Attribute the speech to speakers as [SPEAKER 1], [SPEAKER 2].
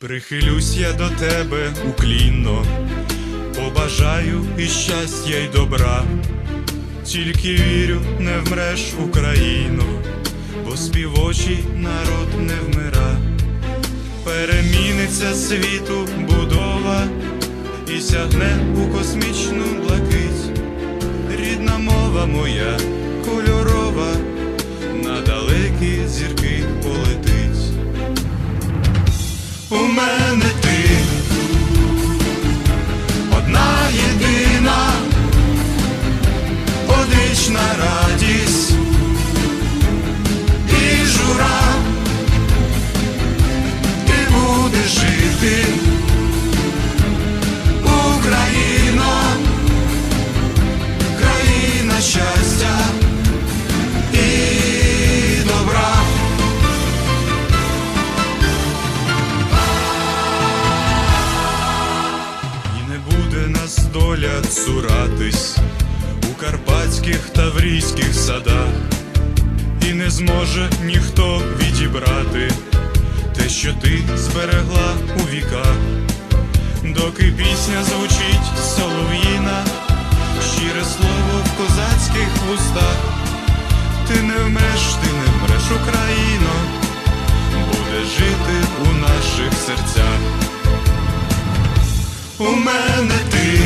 [SPEAKER 1] Прихилюсь я до тебе уклінно, побажаю і щастя, й добра, тільки вірю, не вмреш Україно, бо співочий народ не вмира, переміниться світу будова і сягне у космічну блакить, рідна мова моя кольорова, на далекі зірки полетить. Будеш жити, Україно, країна щастя і добра. І не буде нас доля цуратись у карпатських таврійських садах, і не зможе ніхто відібрати що ти зберегла у віках, доки пісня звучить солов'їна, щире слово в козацьких вустах. Ти не вмреш, ти не вмреш, Україно, буде жити у наших серцях. У мене ти